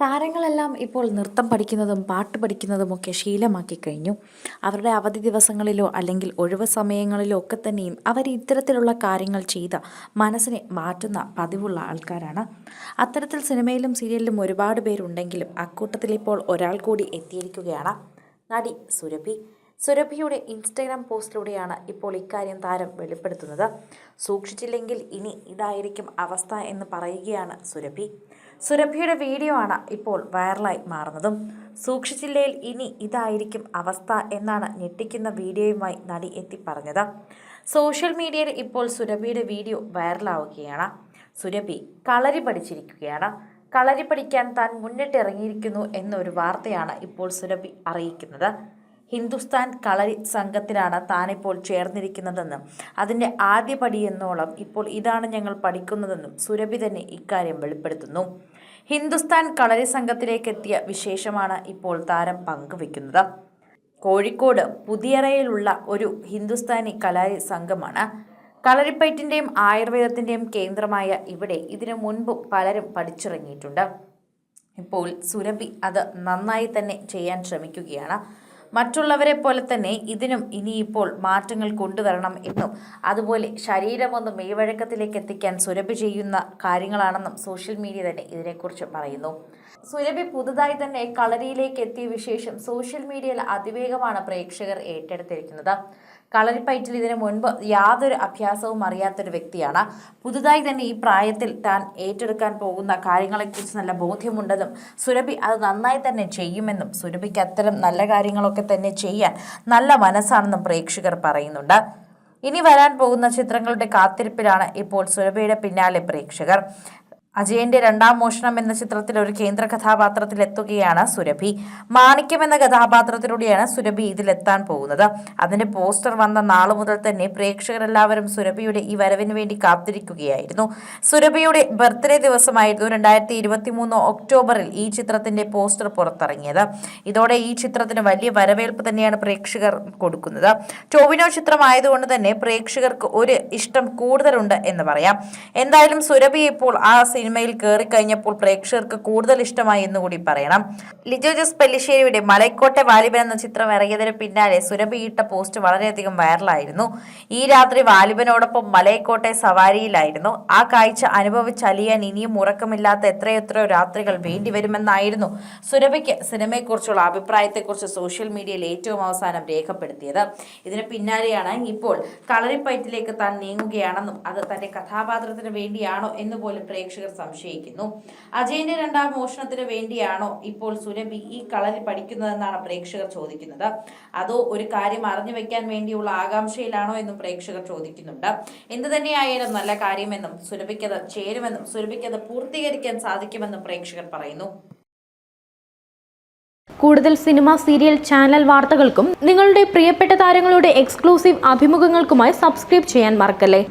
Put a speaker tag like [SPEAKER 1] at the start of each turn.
[SPEAKER 1] താരങ്ങളെല്ലാം ഇപ്പോൾ നൃത്തം പഠിക്കുന്നതും പാട്ട് പഠിക്കുന്നതും ഒക്കെ ശീലമാക്കി കഴിഞ്ഞു. അവരുടെ അവധി ദിവസങ്ങളിലോ അല്ലെങ്കിൽ ഒഴിവ് സമയങ്ങളിലോ ഒക്കെ തന്നെയും അവർ ഇത്തരത്തിലുള്ള കാര്യങ്ങൾ ചെയ്ത് മനസ്സിനെ മാറ്റുന്ന പതിവുള്ള ആൾക്കാരാണ്. അത്തരത്തിൽ സിനിമയിലും സീരിയലിലും ഒരുപാട് പേരുണ്ടെങ്കിലും അക്കൂട്ടത്തിൽ ഇപ്പോൾ ഒരാൾ കൂടി എത്തിയിരിക്കുകയാണ്. നടി സുരഭി. സുരഭിയുടെ ഇൻസ്റ്റഗ്രാം പോസ്റ്റിലൂടെയാണ് ഇപ്പോൾ ഇക്കാര്യം താരം വെളിപ്പെടുത്തുന്നത്. സൂക്ഷിച്ചില്ലെങ്കിൽ ഇനി ഇതായിരിക്കും അവസ്ഥ എന്ന് പറയുകയാണ് സുരഭി. സുരഭിയുടെ വീഡിയോ ആണ് ഇപ്പോൾ വൈറലായി മാറുന്നതും. സൂക്ഷിച്ചില്ലെങ്കിൽ ഇനി ഇതായിരിക്കും അവസ്ഥ എന്നാണ് ഞെട്ടിക്കുന്ന വീഡിയോയുമായി നടി എത്തി പറഞ്ഞത്. സോഷ്യൽ മീഡിയയിൽ ഇപ്പോൾ സുരഭിയുടെ വീഡിയോ വൈറലാവുകയാണ്. സുരഭി കളരി പഠിച്ചിരിക്കുകയാണ്. കളരി പഠിക്കാൻ താൻ മുന്നിട്ടിറങ്ങിയിരിക്കുന്നു എന്നൊരു വാർത്തയാണ് ഇപ്പോൾ സുരഭി അറിയിക്കുന്നത്. ഹിന്ദുസ്ഥാൻ കളരി സംഘത്തിലാണ് താനിപ്പോൾ ചേർന്നിരിക്കുന്നതെന്നും അതിന്റെ ആദ്യപടി എന്നോളം ഇപ്പോൾ ഇതാണ് ഞങ്ങൾ പഠിക്കുന്നതെന്നും സുരഭി തന്നെ ഇക്കാര്യം വെളിപ്പെടുത്തുന്നു. ഹിന്ദുസ്ഥാൻ കളരി സംഘത്തിലേക്ക് എത്തിയ വിശേഷമാണ് ഇപ്പോൾ താരം പങ്കുവെക്കുന്നത് കോഴിക്കോട് പുതിയറയിലുള്ള ഒരു ഹിന്ദുസ്ഥാനി കലാരി സംഘമാണ്. കളരിപ്പയറ്റിന്റെയും ആയുർവേദത്തിന്റെയും കേന്ദ്രമായ ഇവിടെ ഇതിനു മുൻപും പലരും പഠിച്ചിറങ്ങിയിട്ടുണ്ട്. ഇപ്പോൾ സുരഭി അത് നന്നായി തന്നെ ചെയ്യാൻ ശ്രമിക്കുകയാണ്. മറ്റുള്ളവരെ പോലെ തന്നെ ഇതിനും ഇനിയിപ്പോൾ മാറ്റങ്ങൾ കൊണ്ടുവരണം എന്നും അതുപോലെ ശരീരമൊന്ന് മെയ്വഴക്കത്തിലേക്ക് എത്തിക്കാൻ സുരഭി ചെയ്യുന്ന കാര്യങ്ങളാണെന്നും സോഷ്യൽ മീഡിയ തന്നെ ഇതിനെക്കുറിച്ച് പറയുന്നു. സുരഭി പുതുതായി തന്നെ കളരിയിലേക്ക് എത്തിയ വിശേഷം സോഷ്യൽ മീഡിയയിൽ അതിവേഗമാണ് പ്രേക്ഷകർ ഏറ്റെടുത്തിരിക്കുന്നത്. കളരിപ്പയറ്റിൽ ഇതിനു മുൻപ് യാതൊരു അഭ്യാസവും അറിയാത്തൊരു വ്യക്തിയാണ്. പുതുതായി തന്നെ ഈ പ്രായത്തിൽ താൻ ഏറ്റെടുക്കാൻ പോകുന്ന കാര്യങ്ങളെക്കുറിച്ച് നല്ല ബോധ്യമുണ്ടെന്നും സുരഭി അത് നന്നായി തന്നെ ചെയ്യുമെന്നും സുരഭിക്ക് അത്തരം നല്ല കാര്യങ്ങളൊക്കെ തന്നെ ചെയ്യാൻ നല്ല മനസ്സാണെന്നും പ്രേക്ഷകർ പറയുന്നുണ്ട്. ഇനി വരാൻ പോകുന്ന ചിത്രങ്ങളുടെ കാത്തിരിപ്പിലാണ് ഇപ്പോൾ സുരഭിയുടെ പിന്നാലെ പ്രേക്ഷകർ. അജയന്റെ രണ്ടാം മോഷണം എന്ന ചിത്രത്തിൽ ഒരു കേന്ദ്ര കഥാപാത്രത്തിൽ എത്തുകയാണ് സുരഭി. മാണിക്യം എന്ന കഥാപാത്രത്തിലൂടെയാണ് സുരഭി ഇതിലെത്താൻ പോകുന്നത്. അതിന്റെ പോസ്റ്റർ വന്ന നാളു മുതൽ തന്നെ പ്രേക്ഷകരെല്ലാവരും സുരഭിയുടെ ഈ വരവിന് വേണ്ടി കാത്തിരിക്കുകയായിരുന്നു. സുരഭിയുടെ ബർത്ത്ഡേ ദിവസമായിരുന്നു രണ്ടായിരത്തി ഇരുപത്തി മൂന്ന് ഒക്ടോബറിൽ ഈ ചിത്രത്തിന്റെ പോസ്റ്റർ പുറത്തിറങ്ങിയത്. ഇതോടെ ഈ ചിത്രത്തിന് വലിയ വരവേൽപ്പ് തന്നെയാണ് പ്രേക്ഷകർ കൊടുക്കുന്നത്. ടോവിനോ ചിത്രമായതുകൊണ്ട് തന്നെ പ്രേക്ഷകർക്ക് ഒരു ഇഷ്ടം കൂടുതലുണ്ട് എന്ന് പറയാം. എന്തായാലും സുരഭി ഇപ്പോൾ ആ സിനിമയിൽ കയറി കഴിഞ്ഞപ്പോൾ പ്രേക്ഷകർക്ക് കൂടുതൽ ഇഷ്ടമായി എന്ന് കൂടി പറയണം. ലിജോ ജോസ് പെല്ലിശ്ശേരിയുടെ മലൈക്കോട്ടെ വാലിബൻ എന്ന ചിത്രം ഇറങ്ങിയതിന് പിന്നാലെ സുരഭി ഇട്ട പോസ്റ്റ് വളരെയധികം വൈറലായിരുന്നു. ഈ രാത്രി വാലിബനോടൊപ്പം മലയക്കോട്ടെ സവാരിയിലായിരുന്നു. ആ കാഴ്ച അനുഭവിച്ചലിയാൻ ഇനിയും ഉറക്കമില്ലാത്ത എത്രയെത്രയോ രാത്രികൾ വേണ്ടിവരുമെന്നായിരുന്നു സുരഭിക്ക് സിനിമയെക്കുറിച്ചുള്ള അഭിപ്രായത്തെക്കുറിച്ച് സോഷ്യൽ മീഡിയയിൽ ഏറ്റവും അവസാനം രേഖപ്പെടുത്തിയത്. ഇതിന് പിന്നാലെയാണ് ഇപ്പോൾ കളറിപ്പയറ്റിലേക്ക് താൻ നീങ്ങുകയാണെന്നും അത് തന്റെ കഥാപാത്രത്തിന് വേണ്ടിയാണോ എന്ന് പോലും പ്രേക്ഷകർ സംശയിക്കുന്നു. അജയന്റെ രണ്ടാം മോഷണത്തിന് വേണ്ടിയാണോ ഇപ്പോൾ സുരഭി ഈ കളരി പഠിക്കുന്നതെന്നാണ് പ്രേക്ഷകർ ചോദിക്കുന്നത്. അതോ ഒരു കാര്യം അറിഞ്ഞു വെക്കാൻ വേണ്ടിയുള്ള ആകാംക്ഷയിലാണോ എന്നും പ്രേക്ഷകർ ചോദിക്കുന്നുണ്ട്. എന്ത് തന്നെയായാലും നല്ല കാര്യമെന്നും സുരഭിക്കത് ചേരുമെന്നും സുരഭിക്കത് പൂർത്തീകരിക്കാൻ സാധിക്കുമെന്നും പ്രേക്ഷകർ പറയുന്നു.
[SPEAKER 2] കൂടുതൽ സിനിമ സീരിയൽ ചാനൽ വാർത്തകൾക്കും നിങ്ങളുടെ പ്രിയപ്പെട്ട താരങ്ങളുടെ എക്സ്ക്ലൂസീവ് അഭിമുഖങ്ങൾക്കുമായി സബ്സ്ക്രൈബ് ചെയ്യാൻ മറക്കല്ലേ?